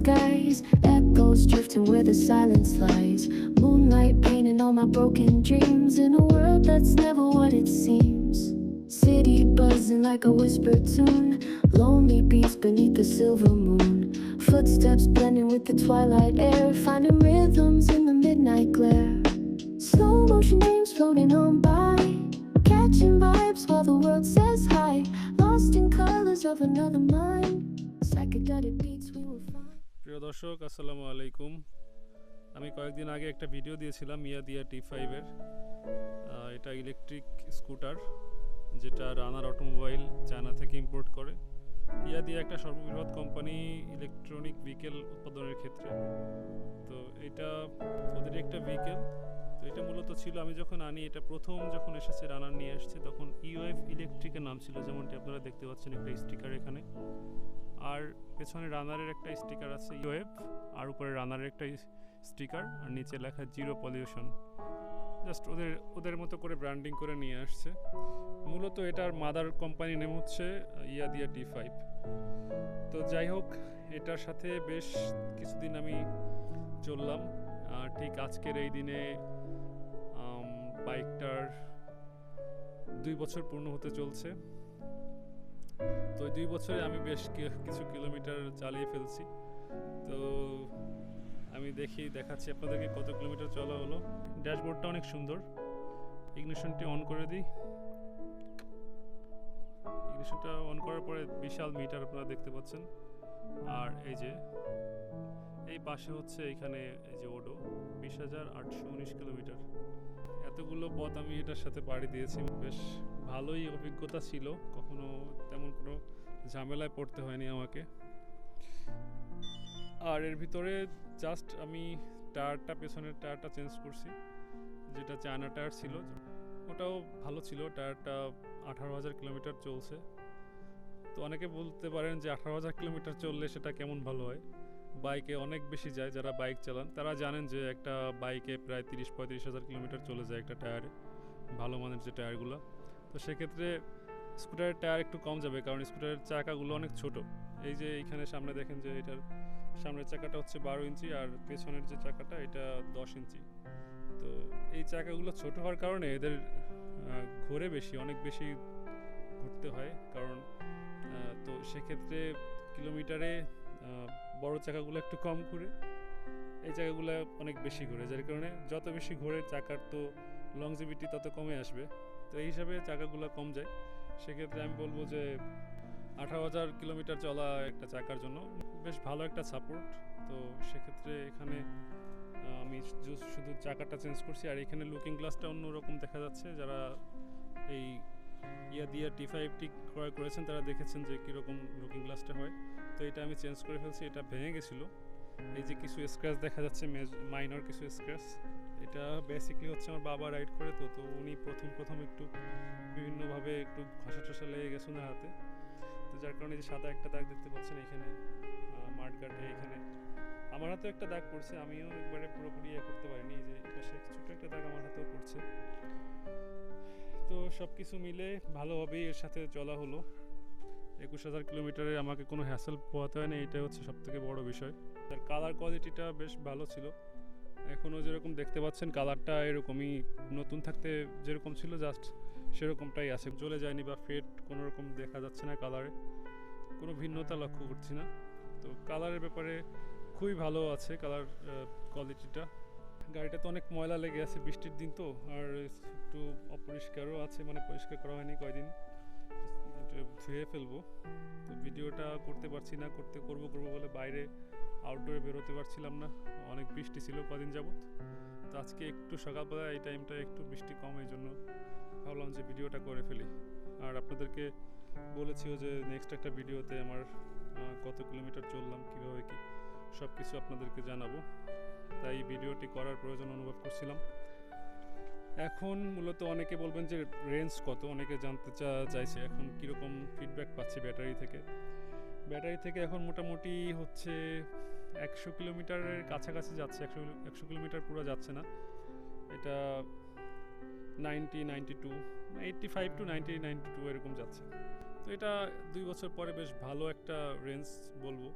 skies, echoes drifting where the silence lies. Moonlight painting all my broken dreams in a world that's never what it seems. City buzzing like a whispered tune, lonely beats beneath the silver moon. Footsteps blending with the twilight air, finding rhythms in the midnight glare. Slow motion names floating on by, catching vibes while the world says hi. Lost in colors of another mind, psychedelic beats we will. প্রিয় দর্শক, আসসালামু আলাইকুম। আমি কয়েকদিন আগে একটা video দিয়েছিলাম মিয়াদিয়া টি ফাইভের এটা ইলেকট্রিক স্কুটার, যেটা রানার অটোমোবাইল চায়না থেকে ইম্পোর্ট করে। ইয়াদিয়া একটা সর্ববৃহৎ কোম্পানি ইলেকট্রনিক ভেহিকেল উৎপাদনের ক্ষেত্রে। তো এটা ওদের একটা ভেহিকেল। তো এটা মূলত ছিল, আমি যখন আনি, এটা প্রথম যখন এসেছে রানার নিয়ে আসছে, তখন ইউএফ ইলেকট্রিকের নাম ছিল, যেমনটি আপনারা দেখতে পাচ্ছেন একটা স্টিকার এখানে। আর পেছনে রানারের একটা স্টিকার আছে ইউএফ আর উপরে রানারের একটা স্টিকার আর নিচে লেখা জিরো পলিউশন জাস্ট ওদের ওদের মতো করে ব্র্যান্ডিং করে নিয়ে আসছে। মূলত এটার মাদার কোম্পানি নেম হচ্ছে ইয়াদিয়া টি ফাইভ তো যাই হোক, এটার সাথে বেশ কিছুদিন আমি চললাম। ঠিক আজকের এই দিনে বাইকটার দুই বছর পূর্ণ হতে চলছে। তো দুই বছরে আমি বেশ কিছু কিলোমিটার চালিয়ে ফেলছি। তো আমি দেখি, দেখাচ্ছি আপনাদেরকে কত কিলোমিটার চলা হলো। ড্যাশবোর্ডটা অনেক সুন্দর। ইগনিশনটি অন করে দিই। ইগনিশনটা অন করার পরে বিশাল মিটার আপনারা দেখতে পাচ্ছেন। আর এই যে এই পাশে হচ্ছে এখানে এই যে ওডো, বিশ হাজার আটশো উনিশ কিলোমিটার। এতগুলো পথ আমি এটার সাথে পাড়ি দিয়েছি। বেশ ভালোই অভিজ্ঞতা ছিল। কখনো তেমন কোনো ঝামেলায় পড়তে হয়নি আমাকে। আর এর ভিতরে জাস্ট আমি টায়ারটা, পেছনের টায়ারটা চেঞ্জ করছি, যেটা চায়না টায়ার ছিল। ওটাও ভালো ছিল। টায়ারটা আঠারো হাজার কিলোমিটার চলছে। তো অনেকে বলতে পারেন যে আঠারো হাজার কিলোমিটার চললে সেটা কেমন ভালো হয়? বাইকে অনেক বেশি যায় যারা বাইক চালান। তারা জানেন যে একটা বাইকে প্রায় তিরিশ পঁয়ত্রিশ হাজার কিলোমিটার চলে যায় একটা টায়ারে, ভালো মানের যে টায়ারগুলো। তো সেক্ষেত্রে স্কুটারের টায়ার একটু কম যাবে কারণ স্কুটারের চাকাগুলো অনেক ছোট। এই যে এইখানে সামনে দেখেন যে এটার সামনের চাকাটা হচ্ছে বারো ইঞ্চি আর পেছনের যে চাকাটা এটা দশ ইঞ্চি। তো এই চাকাগুলো ছোট হওয়ার কারণে এদের ঘোরে বেশি, অনেক বেশি ঘুরতে হয়। কারণ তো সেক্ষেত্রে কিলোমিটারে বড় চাকাগুলো একটু কম ঘুরে, এই চাকাগুলো অনেক বেশি ঘুরে, যার কারণে যত বেশি ঘোরে চাকার তো লংজিভিটি তত কমে আসবে। তো এই হিসাবে চাকাগুলো কম যায়। সেক্ষেত্রে আমি বলব যে আঠারো হাজার কিলোমিটার চলা একটা চাকার জন্য বেশ ভালো একটা সাপোর্ট তো সেক্ষেত্রে এখানে আমি শুধু চাকাটা চেঞ্জ করছি, আর এখানে লুকিং গ্লাসটা অন্যরকম দেখা যাচ্ছে। যারা এই ইয়া দিয়া টি ফাইভটি ক্রয় করেছেন, তারা দেখেছেন যে কীরকম লুকিং গ্লাসটা হয়। তো এটা আমি চেঞ্জ করে ফেলছি, এটা ভেঙে গেছিল। এই যে কিছু স্ক্র্যাচ দেখা যাচ্ছে মাইনর কিছু স্ক্র্যাচ এটা বেসিকলি হচ্ছে আমার বাবা রাইড করে তো তো উনি প্রথম প্রথম একটু বিভিন্নভাবে একটু ঘষা টসা লেগে গেছে ওনার হাতে। তো যার কারণে যে সাদা একটা দাগ দেখতে পাচ্ছেন এখানে মাঠঘাটে এখানে। আমার হাতেও একটা দাগ পড়ছে, আমিও একবারে পুরোপুরি ইয়ে করতে পারিনি যে পাশে একটা দাগ আমার হাতেও পড়ছে। তো সব কিছু মিলে ভালোভাবেই এর সাথে চলা হলো। একুশ হাজার কিলোমিটারে আমাকে কোনো হ্যাসেল পোহাতে হয় না এটাই হচ্ছে সব থেকে বড় বিষয়। তার কালার কোয়ালিটিটা বেশ ভালো ছিল। এখনও যেরকম দেখতে পাচ্ছেন কালারটা এরকমই, নতুন থাকতে যেরকম ছিল জাস্ট সেরকমটাই আছে। জ্বলে যায়নি বা ফেড কোনো রকম দেখা যাচ্ছে না কালারে কোনো ভিন্নতা লক্ষ্য করছি না। তো কালারের ব্যাপারে খুবই ভালো আছে কালার কোয়ালিটিটা গাড়িটা তো অনেক ময়লা লেগে আছে বৃষ্টির দিন তো, আর একটু অপরিষ্কারও আছে মানে পরিষ্কার করা হয়নি কয়দিন। ধুয়ে ফেলব। তো ভিডিওটা করতে পারছি না, করতে করব করব বলে বাইরে আউটডোরে বেরোতে পারছিলাম না। অনেক বৃষ্টি ছিল কদিন যাবত তো আজকে একটু সকালবেলা এই টাইমটা একটু বৃষ্টি কম, এই জন্য ভাবলাম যে ভিডিওটা করে ফেলি। আর আপনাদেরকে বলেছিও যে নেক্সট একটা ভিডিওতে আমার কত কিলোমিটার চললাম, কীভাবে কি সব কিছু আপনাদেরকে জানাব। তাই ভিডিওটি করার প্রয়োজন অনুভব করছিলাম। এখন মূলত অনেকে বলবেন যে রেঞ্জ কত? অনেকে জানতে চা- চাইছে এখন কীরকম ফিডব্যাক পাচ্ছি ব্যাটারি থেকে। ব্যাটারি থেকে এখন মোটামুটি হচ্ছে একশো কিলোমিটারের কাছাকাছি যাচ্ছে। একশো একশো কিলোমিটার পুরো যাচ্ছে না। এটা ninety ninety two eighty five two ninety ninety two এরকম যাচ্ছে। তো এটা দুই বছর পরে বেশ ভালো একটা রেঞ্জ বলব।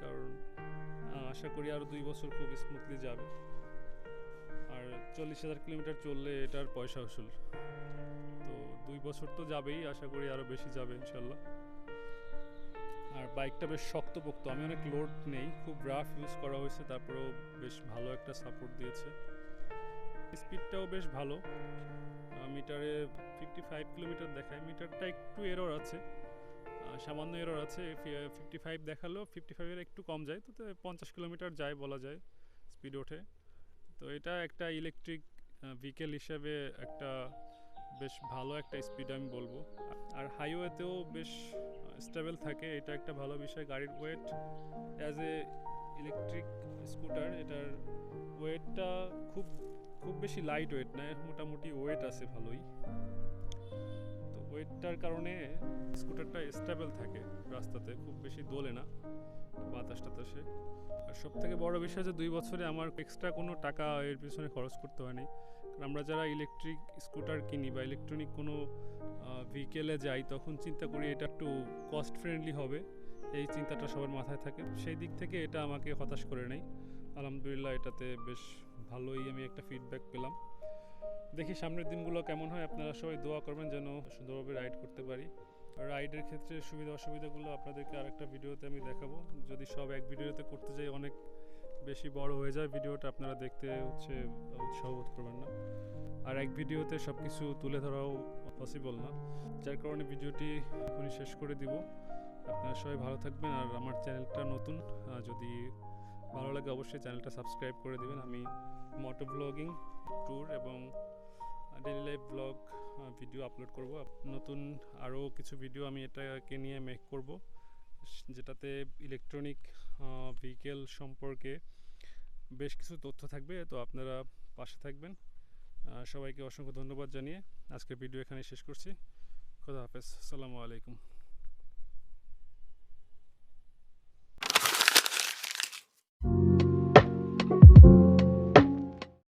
কারণ আশা করি আরও দুই বছর খুব স্মুথলি যাবে। আর চল্লিশ হাজার কিলোমিটার চললে এটার পয়সা আসল তো দুই বছর তো যাবেই, আশা করি আরও বেশি যাবে ইনশাল্লাহ। আর বাইকটা বেশ শক্তপোক্ত, আমি অনেক লোড নেই, খুব রাফ ইউজ করা হয়েছে, তারপরেও বেশ ভালো একটা সাপোর্ট দিয়েছে। স্পিডটাও বেশ ভালো। মিটারে ফিফটি ফাইভ কিলোমিটার দেখায় মিটারটা একটু এরর আছে। সামান্য এরর আছে ফিফটি ফাইভ দেখালেও ফিফটি ফাইভের একটু কম যায় তো পঞ্চাশ কিলোমিটার যায় বলা যায় স্পিড ওঠে। তো এটা একটা ইলেকট্রিক ভেহিকেল হিসেবে একটা বেশ ভালো একটা স্পিড আমি বলব। আর হাইওয়েতেও বেশ স্টেবল থাকে, এটা একটা ভালো বিষয়। গাড়ির weight as a electric scooter এটার ওয়েটটা খুব খুব বেশি লাইট ওয়েট না মোটামুটি ওয়েট আছে ভালোই। ওয়েটটার কারণে স্কুটারটা স্টেবল থাকে রাস্তাতে, খুব বেশি দোলে না বাতাস টাতাসে আর সব থেকে বড় বিষয় যে দুই বছরে আমার এক্সট্রা কোনো টাকা এর পিছনে খরচ করতে হয়নি। কারণ আমরা যারা ইলেকট্রিক স্কুটার কিনি বা ইলেকট্রনিক কোনো ভেহিকেলে যাই, তখন চিন্তা করি এটা একটু কস্ট ফ্রেন্ডলি হবে। এই চিন্তাটা সবার মাথায় থাকে। সেই দিক থেকে এটা আমাকে হতাশ করে নেই আলহামদুলিল্লাহ এটাতে বেশ ভালোই আমি একটা ফিডব্যাক পেলাম। দেখি সামনের দিনগুলো কেমন হয়। আপনারা সবাই দোয়া করবেন যেন সুন্দরভাবে রাইড করতে পারি। রাইডের ক্ষেত্রে সুবিধা অসুবিধাগুলো আপনাদেরকে আরেকটা ভিডিওতে আমি দেখাবো। যদি সব এক ভিডিওতে করতে যাই, অনেক বেশি বড় হয়ে যায় ভিডিওটা, আপনারা দেখতে হচ্ছে উৎসাহ বোধ করবেন না। আর এক ভিডিওতে সব কিছু তুলে ধরাও পসিবল না। যার কারণে ভিডিওটি এখনই শেষ করে দিব। আপনারা সবাই ভালো থাকবেন। আর আমার চ্যানেলটা নতুন যদি ভালো লাগে অবশ্যই চ্যানেলটা সাবস্ক্রাইব করে দেবেন। আমি মোটো ব্লগিং ট্যুর এবং daily life vlog video upload করব। নতুন আরও কিছু ভিডিও আমি এটাকে নিয়ে মেক করব, যেটাতে ইলেকট্রনিক ভেহিকেল সম্পর্কে বেশ কিছু তথ্য থাকবে, তো আপনারা পাশে থাকবেন। সবাইকে অসংখ্য ধন্যবাদ জানিয়ে আজকের ভিডিও এখানে শেষ করছি। খোদা হাফেজ। আসসালামু আলাইকুম।